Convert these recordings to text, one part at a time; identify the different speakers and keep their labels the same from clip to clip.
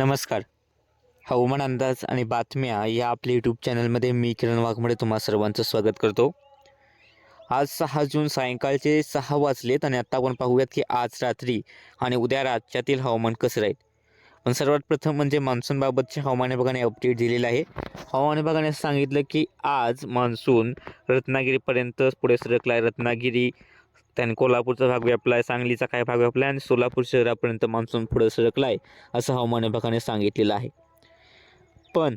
Speaker 1: नमस्कार. हवामान अंदाज आणि बातम्या या आपल्या यूट्यूब चॅनलमध्ये मी किरण वाघमडे तुम्हा सर्वांचं स्वागत करतो. आज सहा जून सायंकाळचे सहा वाजलेत आणि आत्ता आपण पाहूयात की आज रात्री आणि उद्या राज्यातील हवामान कसं राहील. पण सर्वात प्रथम म्हणजे मान्सूनबाबतचे हवामान विभागाने अपडेट दिलेलं आहे. हवामान विभागाने सांगितलं की आज मान्सून रत्नागिरीपर्यंत पुढे सरकला आहे रत्नागिरी त्याने कोल्हापूरचा भाग व्यापला आहे सांगलीचा काय भाग व्यापला आहे आणि सोलापूर शहरापर्यंत मान्सून पुढे सरकला आहे असं हवामान विभागाने सांगितलेलं आहे. पण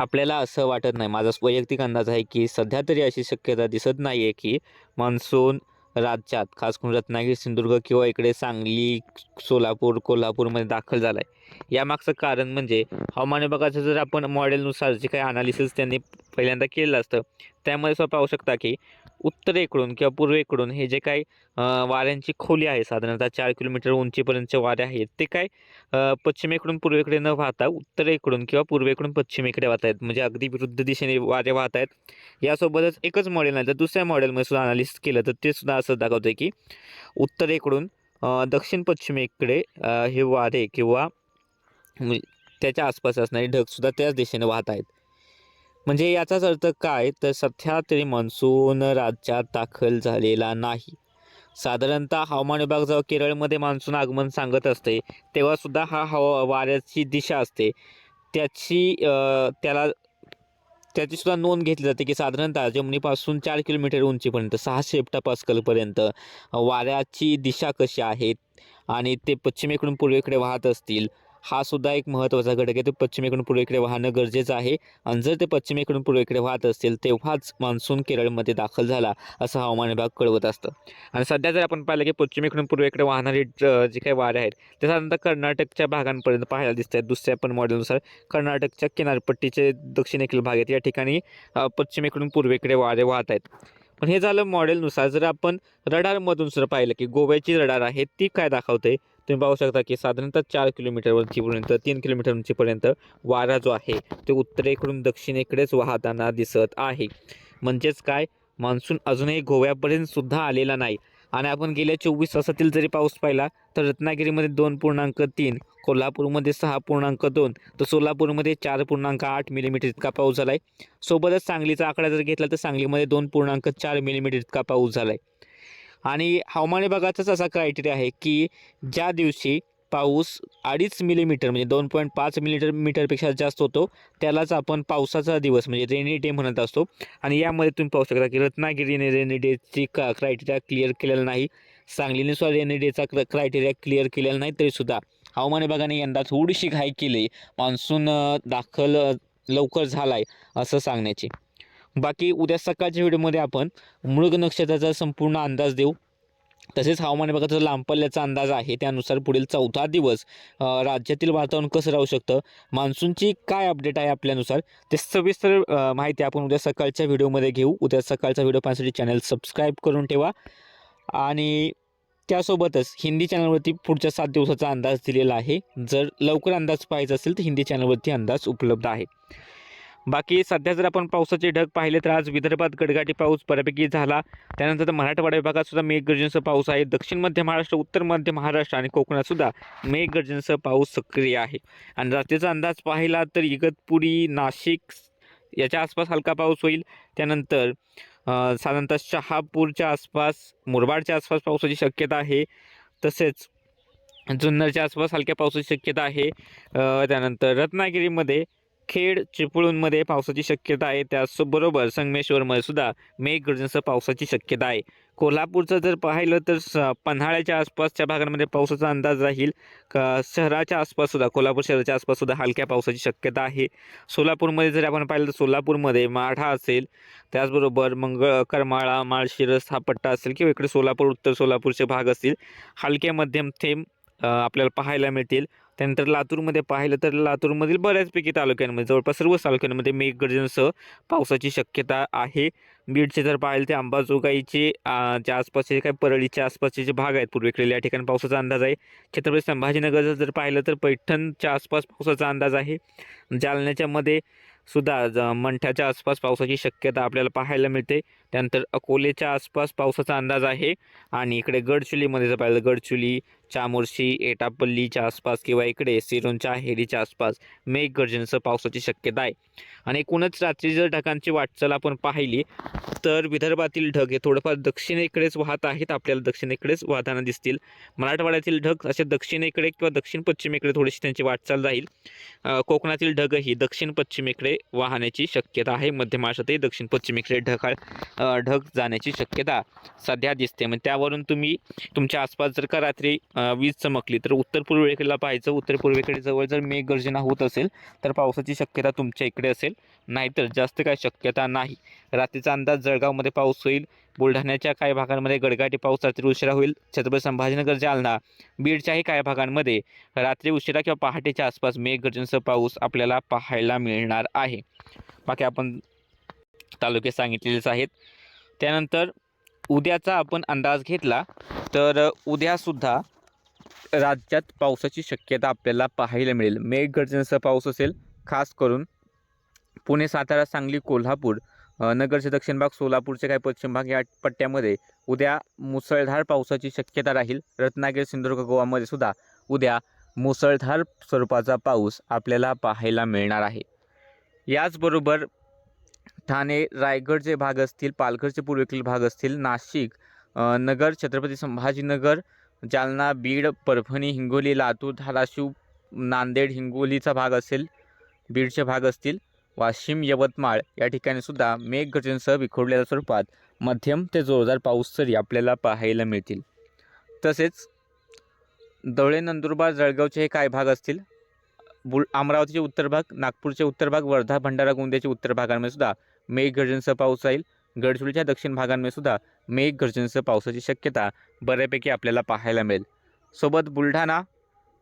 Speaker 1: आपल्याला असं वाटत नाही माझा वैयक्तिक अंदाज आहे की सध्या तरी अशी शक्यता दिसत नाही आहे की मान्सून राज्यात खास करून रत्नागिरी सिंधुदुर्ग किंवा इकडे सांगली सोलापूर कोल्हापूरमध्ये दाखल झाला आहे यामागचं कारण म्हणजे हवामान विभागाचं जर आपण मॉडेलनुसार जे काही अनालिसिस त्यांनी पहिल्यांदा केलेलं असतं त्यामध्ये स्वतः पाहू शकता की उत्तरेकडून किंवा पूर्वेकडून हे जे काही वाऱ्यांची खोली आहे साधारणतः चार किलोमीटर उंचीपर्यंतचे वारे आहेत ते काय पश्चिमेकडून पूर्वेकडे न वाहता उत्तरेकडून किंवा पूर्वेकडून पश्चिमेकडे वाहत आहेत म्हणजे अगदी विरुद्ध दिशेने वारे वाहत आहेत. यासोबतच एकच मॉडेल नाही तर दुसऱ्या मॉडेलमध्ये सुद्धा अनालिसिस केलं तर ते सुद्धा असं दाखवतं की उत्तरेकडून दक्षिण पश्चिमेकडे हे वारे किंवा म्हणजे त्याच्या आसपास असणारे ढगसुद्धा त्याच दिशेने वाहत आहेत. म्हणजे याचाच अर्थ काय? तर सध्या तरी मान्सून राज्यात दाखल झालेला नाही. साधारणतः हवामान विभाग जेव्हा केरळमध्ये मान्सून आगमन सांगत असते तेव्हासुद्धा हा हवा वाऱ्याची दिशा असते. त्याची त्याला त्याचीसुद्धा नोंद घेतली जाते की साधारणतः जमिनीपासून चार किलोमीटर उंचीपर्यंत सहाशे हेप्टापास्कलपर्यंत वाऱ्याची दिशा कशी आहे? आणि ते पश्चिमेकडून पूर्वेकडे वाहत असतील. हा सुद्धा एक महत्त्वाचा घटक आहे. ते पश्चिमेकडून पूर्वेकडे वाहणं गरजेचं आहे. आणि जर ते पश्चिमेकडून पूर्वेकडे वाहत असतील तेव्हाच मान्सून केरळमध्ये दाखल झाला असं हवामान विभाग कळवत असतं. आणि सध्या जर आपण पाहिलं की पश्चिमेकडून पूर्वेकडे वाहणारे जे काही वारे आहेत ते साधारणतः कर्नाटकच्या भागांपर्यंत पाहायला दिसत आहेत. दुसऱ्या पण मॉडेलनुसार कर्नाटकच्या किनारपट्टीचे दक्षिणेकडील भाग आहेत. या ठिकाणी पश्चिमेकडून पूर्वेकडे वारे वाहत आहेत. पण हे झालं मॉडेलनुसार. जर आपण रडारमधून जर पाहिलं की गोव्याची रडार आहे ती काय दाखवते? तुम्ही पाहू शकता की साधारणतः चार किलोमीटर उंचीपर्यंत तीन किलोमीटर उंचीपर्यंत वारा जो आहे तो उत्तरेकडून दक्षिणेकडेच वाहताना दिसत आहे. म्हणजेच काय? मान्सून अजूनही गोव्यापर्यंत सुद्धा आलेला नाही. आणि आपण गेल्या चोवीस तासातील जरी पाऊस पाहिला तर रत्नागिरीमध्ये दोन पूर्णांक तीन कोल्हापूरमध्ये सहा पूर्णांक दोन तर सोलापूरमध्ये चार पूर्णांक आठ मिलीमीटर इतका पाऊस झाला आहे सोबतच सांगलीचा आकडा जर घेतला तर सांगलीमध्ये दोन पूर्णांक चार मिलीमीटर इतका पाऊस झाला आहे आणि हवामान विभागाचाच असा क्रायटेरिया आहे की ज्या दिवशी पाऊस अडीच मिलीमीटर म्हणजे दोन पॉईंट पाच मिलीमीटर मीटरपेक्षा जास्त होतो. त्यालाच आपण पावसाचा दिवस म्हणजे रेनी डे म्हणत असतो. आणि यामध्ये तुम्ही पाहू शकता की रत्नागिरीने रेनी डेची का क्रायटेरिया क्लिअर केलेला नाही. सांगलीने सुद्धा रेनी डेचा क्र क्रायटेरिया क्लिअर केलेला नाही तरीसुद्धा. हवामान विभागाने यंदा थोडीशी घाई केली. मान्सून दाखल लवकर झाला आहे असं सांगण्याची. बाकी उद्या सकाळच्या व्हिडिओमध्ये आपण मृग नक्षत्राचा संपूर्ण अंदाज देऊ. तसेच हवामान विभागाचा लांब पल्ल्याचा अंदाज आहे. त्यानुसार पुढील चौथा दिवस राज्यातील वातावरण कसं राहू शकतं? मान्सूनची काय अपडेट आहे आपल्यानुसार? ते सविस्तर माहिती आपण उद्या सकाळच्या व्हिडिओमध्ये घेऊ. उद्या सकाळचा व्हिडिओ पाहण्यासाठी चॅनल सबस्क्राईब करून ठेवा. आणि त्यासोबतच हिंदी चॅनलवरती पुढच्या सात दिवसाचा अंदाज दिलेला आहे. जर लवकर अंदाज पाहायचा असेल तर हिंदी चॅनलवरती अंदाज उपलब्ध आहे. बाकी सध्या जर आपण पावसाचे ढग पाहिले तर आज विदर्भात गडगाटी पाऊस बऱ्यापैकी झाला. त्यानंतर मराठवाडा विभागात सुद्धा मेघगर्जनेसह पाऊस आहे. दक्षिण मध्य महाराष्ट्र उत्तर मध्य महाराष्ट्र आणि कोकणात सुद्धा मेघगर्जनेसह पाऊस सक्रिय आहे. आणि रात्रीचा अंदाज पाहिला तर इगतपुरी नाशिक याच्या आसपास हलका पाऊस होईल. त्यानंतर साधारणतः शहापूरच्या आसपास मुरबाडच्या आसपास पावसाची शक्यता आहे. तसेच जुन्नरच्या आसपास हलक्या पावसाची शक्यता आहे. त्यानंतर रत्नागिरीमध्ये खेड चिपळूणमध्ये पावसाची शक्यता आहे. त्याचबरोबर संगमेश्वरमध्ये सुद्धा मेघगर्जनेसह पावसाची शक्यता आहे. कोल्हापूरचं जर पाहिलं तर स पन्हाळ्याच्या आसपासच्या भागांमध्ये पावसाचा अंदाज राहील. क शहराच्या आसपास सुद्धा कोल्हापूर शहराच्या आसपास सुद्धा हलक्या पावसाची शक्यता आहे. सोलापूरमध्ये जर आपण पाहिलं तर सोलापूरमध्ये माढा असेल. त्याचबरोबर मंगळ करमाळा माळशिरस हा पट्टा असेल किंवा इकडे सोलापूर उत्तर सोलापूरचे भाग असतील. हलके मध्यम थेंब आपल्याला पाहायला मिळतील. त्यानंतर लातूरमध्ये पाहिलं तर लातूरमधील बऱ्याचपैकी तालुक्यांमध्ये जवळपास सर्वच तालुक्यांमध्ये मेघगर्जनसह पावसाची शक्यता आहे. बीडचे जर पाहिलं ते अंबाजोगाईचे ज्या आसपासचे जे काही परळीच्या आसपासचे जे भाग आहेत पूर्वेकडील या ठिकाणी पावसाचा अंदाज आहे. छत्रपती संभाजीनगरचं जर पाहिलं तर पैठणच्या आसपास पावसाचा अंदाज आहे. जालन्याच्यामध्ये सुद्धा ज मंठ्याच्या आसपास पावसाची शक्यता आपल्याला पाहायला मिळते. त्यानंतर अकोलेच्या आसपास पावसाचा अंदाज आहे. आणि इकडे गडचुलीमध्ये जर पाहिलं गडचुली चामोर्शी एटापल्लीच्या आसपास किंवा इकडे सिरोंच्या हेरीच्या आसपास मेघगर्जनेसह पावसाची शक्यता आहे. आणि एकूणच रात्री जर ढगांची वाटचाल आपण पाहिली तर विदर्भातील ढग हे थोडंफार दक्षिणेकडेच वाहत आहेत. आपल्याला दक्षिणेकडेच वाहताना दिसतील. मराठवाड्यातील ढग असे दक्षिणेकडे किंवा दक्षिण पश्चिमेकडे थोडीशी त्यांची वाटचाल जाईल कोकणातील ढगही दक्षिण पश्चिमेकडे वाहण्याची शक्यता आहे. मध्य महाराष्ट्रातही दक्षिण पश्चिमेकडे ढगाळ ढग जाण्याची शक्यता सध्या दिसते. मग त्यावरून तुम्ही तुमच्या आसपास जर का रात्री वीज चमकली. तर उत्तर पूर्वेकडेला पाहायचं उत्तर पूर्वेकडे जवळ जर मेघगर्जना होत असेल तर पावसाची शक्यता तुमच्या इकडे असेल. नाहीतर जास्त काय शक्यता नाही. रात्रीचा अंदाज जळगावमध्ये पाऊस होईल. बुलढाण्याच्या काही भागांमध्ये गडगाटी पाऊस रात्री उशिरा होईल. छत्रपती संभाजीनगर जालना बीडच्याही काही भागांमध्ये रात्री उशिरा किंवा पहाटेच्या आसपास मेघगर्जनेचा पाऊस आपल्याला पाहायला मिळणार आहे. बाकी आपण तालुके सांगितलेलेच आहेत. त्यानंतर उद्याचा आपण अंदाज घेतला तर उद्यासुद्धा राज्यात पावसाची शक्यता आपल्याला पाहायला मिळेल. मेघगर्जनेसह पाऊस असेल खास करून पुणे सातारा सांगली कोल्हापूर नगरचे दक्षिण भाग सोलापूरचे काही पश्चिम भाग या पट्ट्यामध्ये उद्या मुसळधार पावसाची शक्यता राहील. रत्नागिरी सिंधुदुर्ग गोवामध्ये सुद्धा उद्या मुसळधार स्वरूपाचा पाऊस आपल्याला पाहायला मिळणार आहे. याचबरोबर ठाणे रायगडचे भाग असतील पालघरचे पूर्वेकडील भाग असतील नाशिक नगर छत्रपती संभाजीनगर जालना बीड परभणी हिंगोली लातूर धाराशिव नांदेड हिंगोलीचा भाग असेल बीडचे भाग असतील. वाशिम यवतमाळ या ठिकाणी सुद्धा मेघगर्जनेसह विखुरलेल्या स्वरूपात मध्यम ते जोरदार पाऊस तरी आपल्याला पाहायला मिळतील. तसेच धवळे नंदुरबार जळगावचे हे काय भाग असतील? बुल अमरावतीचे उत्तर भाग नागपूरचे उत्तर भाग वर्धा भंडारा गोंदियाचे उत्तर भागांमध्ये सुद्धा मेघगर्जनेसह पाऊस राहील. गडचिरोलीच्या दक्षिण भागांमध्ये सुद्धा मेघगर्जनेसह पावसाची शक्यता बऱ्यापैकी आपल्याला पाहायला मिळेल. सोबत बुलढाणा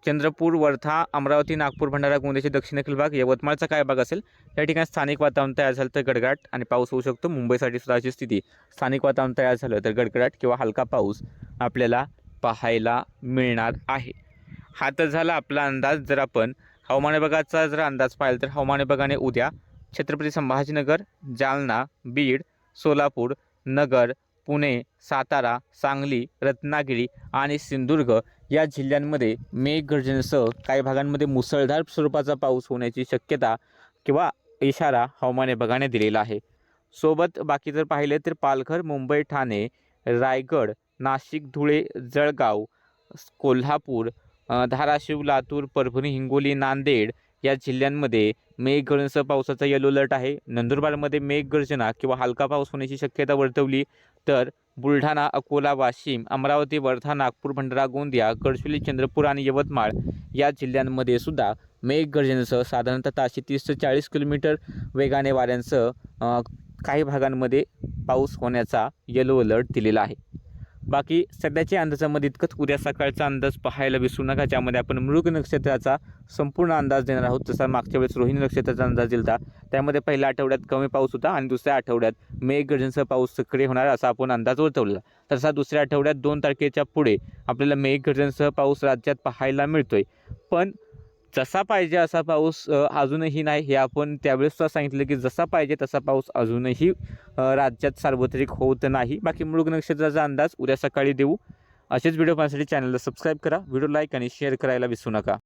Speaker 1: चंद्रपूर वर्धा अमरावती नागपूर भंडारा गोंदियाचे दक्षिणेकडील भाग यवतमाळचा काय भाग असेल? या ठिकाणी स्थानिक वातावरण तयार झालं तर गडगडाट आणि पाऊस होऊ शकतो. मुंबईसाठी सुद्धा अशी स्थिती स्थानिक वातावरण तयार झालं तर गडगडाट किंवा हलका पाऊस आपल्याला पाहायला मिळणार आहे. हा तर झाला आपला अंदाज. जर आपण हवामान विभागाचा जर अंदाज पाहिला तर हवामान विभागाने उद्या छत्रपती संभाजीनगर जालना बीड सोलापूर नगर पुणे सातारा सांगली रत्नागिरी आणि सिंधुदुर्ग या जिल्ह्यांमध्ये मेघगर्जनेसह काही भागांमध्ये मुसळधार स्वरूपाचा पाऊस होण्याची शक्यता किंवा इशारा हवामान विभागाने दिलेला आहे. सोबत बाकी जर पाहिले तर पालघर मुंबई ठाणे रायगड नाशिक धुळे जळगाव कोल्हापूर धाराशिव लातूर परभणी हिंगोली नांदेड या जिल्ह्यांमध्ये मेघगर्जनेसह पावसाचा येलो अलर्ट आहे. नंदुरबारमध्ये मेघगर्जना किंवा हलका पाऊस होण्याची शक्यता वर्तवली तर बुलढाणा अकोला वाशिम अमरावती वर्धा नागपूर भंडारा गोंदिया गडचिरोली चंद्रपूर आणि यवतमाळ या जिल्ह्यांमध्ये सुद्धा मेघगर्जनेसह साधारणतः ताशे तीस ते चाळीस किलोमीटर वेगाने वाऱ्यांसह काही भागांमध्ये पाऊस होण्याचा येलो अलर्ट दिलेला आहे. बाकी सध्याच्या अंदाजामध्ये इतकंच उद्या सकाळचा अंदाज पाहायला विसरू नका ज्यामध्ये आपण मृग नक्षत्राचा संपूर्ण अंदाज देणार आहोत. जसा मागच्या वेळेस रोहिणी नक्षत्राचा अंदाज दिला होता त्यामध्ये पहिल्या आठवड्यात कमी पाऊस होता आणि दुसऱ्या आठवड्यात मेघगर्जनसह पाऊस सक्रिय होणार असा आपण अंदाज वर्तवला तसा दुसऱ्या आठवड्यात दोन तारखेच्या पुढे आपल्याला मेघगर्जनसह पाऊस राज्यात पाहायला मिळतोय. पण जसा पाहिजे असा पाऊस अजूनही नाही. हे आपण त्यावेळेससुद्धा सांगितलं की जसा पाहिजे तसा पाऊस अजूनही राज्यात सार्वत्रिक होत नाही. बाकी मृग नक्षत्राचा अंदाज उद्या सकाळी देऊ. असेच व्हिडिओ पाहण्यासाठी चॅनलला सबस्क्राईब करा. व्हिडिओ लाईक आणि शेअर करायला विसरू नका.